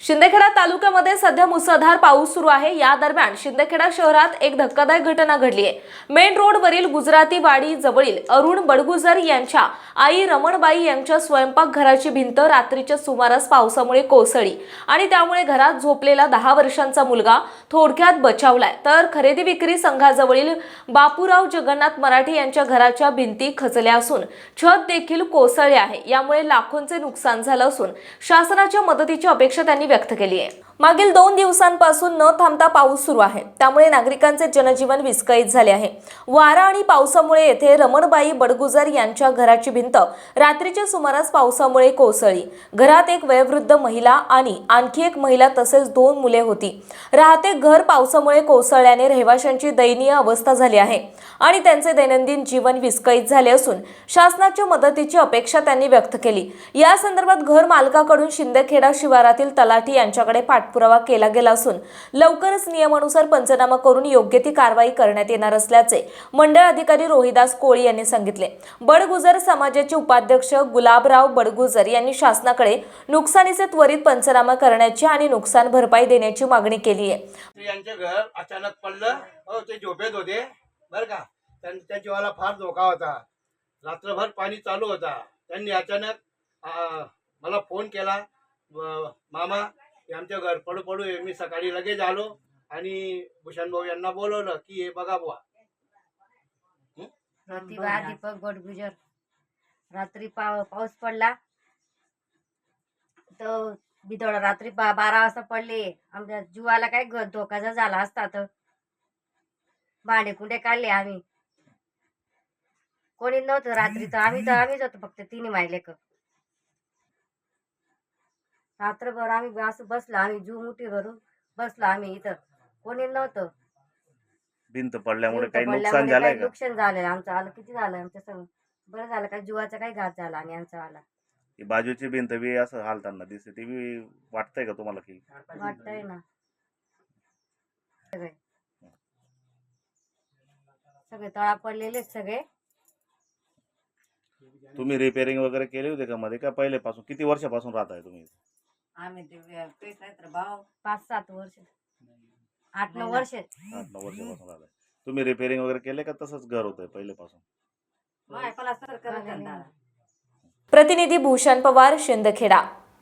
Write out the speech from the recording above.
शिंदेखेडा तालुक्यामध्ये सध्या मुसळधार पाऊस सुरू आहे. या दरम्यान शिंदेखेडा शहरात एक धक्कादायक घटना घडली आहे. मेन रोडवरील गुजराती वाडी जवळील अरुण बडगुजर यांच्या आई रमणबाई यांच्या स्वयंपाकघराची भिंत रात्रीच्या सुमारास पावसामुळे कोसळली आणि त्यामुळे घरात झोपलेला दहा वर्षांचा मुलगा थोडक्यात बचावलाय. तर खरेदी विक्री संघाजवळील बापूराव जगन्नाथ मराठे यांच्या घराच्या भिंती खचल्या असून छत देखील कोसळले आहे. यामुळे लाखोंचे नुकसान झालं असून शासनाच्या मदतीची अपेक्षा त्यांनी व्यक्त केली आहे. मागील दोन दिवसांपासून न थांबता पाऊस सुरू आहे. त्यामुळे नागरिकांचे जनजीवन विस्कळीत झाले आहे. वारा आणि पावसामुळे येथे रमणबाई बडगुजर यांच्या घराची भिंत रात्रीच्या सुमारास पावसामुळे कोसळली. घरात एक वयोवृद्ध महिला आणि आणखी एक महिला तसेच दोन मुले होती. राहते घर पावसामुळे कोसळल्याने रहिवाशांची दयनीय अवस्था झाली आहे आणि त्यांचे दैनंदिन जीवन विस्कळीत झाले असून शासनाच्या मदतीची अपेक्षा त्यांनी व्यक्त केली. या संदर्भात घर मालकाकडून शिंदेखेडा शिवारातील तलाठी यांच्याकडे पाठ पाठपुरावा केला गेला असून लवकरच नियमानुसार पंचनामा करून योग्य ती कारवाई करण्यात येणार असल्याचे मंडळ अधिकारी रोहिदास कोळी यांनी सांगितले. बडगुजर समाजाचे उपाध्यक्ष गुलाबराव बडगुजर यांनी शासनाकडे नुकसानीचे त्वरित पंचनामा करण्याची आणि नुकसान भरपाई देण्याची मागणी केली आहे. घर अचानक पडलं. हो, ते झोपेत होते. बरं का? त्या जीवाला फार धोका होता. रात्रभर पाणी चालू होता. त्यांनी अचानक मला फोन केला. मामा हे आमचं घर पडू पडू आहे. मी सकाळी लगेच आलो आणि भूषण भाऊ यांना बोलवलं की हे बघा बुवा. प्रतिभा दीपक गोडगुजर रात्री पाव पाऊस पडला. तर बिदोड रात्री बा बारा वाजता पडले. आमच्या जीवाला काय धोका जर झाला असता तर. भांडे कुंडे काढले आम्ही. कोणी नव्हतं रात्री तर आम्ही तर आम्हीच होतो फक्त तिन्ही मायले क रात्रभर आम्ही असं बसलो आम्ही जू मुठी भरून बसलो आम्ही इथं. कोणी नव्हतं. भिंत पडल्यामुळे काही नुकसान झालंय काही का? नुकसान झालेलं आमचं आलं किती झालं आमच्या सगळं बरं झालं का जीवाचा काही घात झाला आणि आमचा आला. ही बाजूची भिंत बी असं हालताना दिसते ती बी वाटतंय का तुम्हाला की? वाटतंय ना. सगळे. सगळे तळा पडलेले सगळे. तुम्ही रिपेअरिंग वगैरे केली होती का मध्ये? का पहिल्यापासून किती वर्षापासून राहत आहे तुम्ही? आम्ही ते भाव पाच सात वर्ष. आठ नऊ वर्ष आठ नऊ वर्षापासून आहे तुम्ही रिपेअरिंग वगैरे केले का तसंच घर होतं पहिल्यापासून. प्रतिनिधी भूषण पवार शिंदखेडा.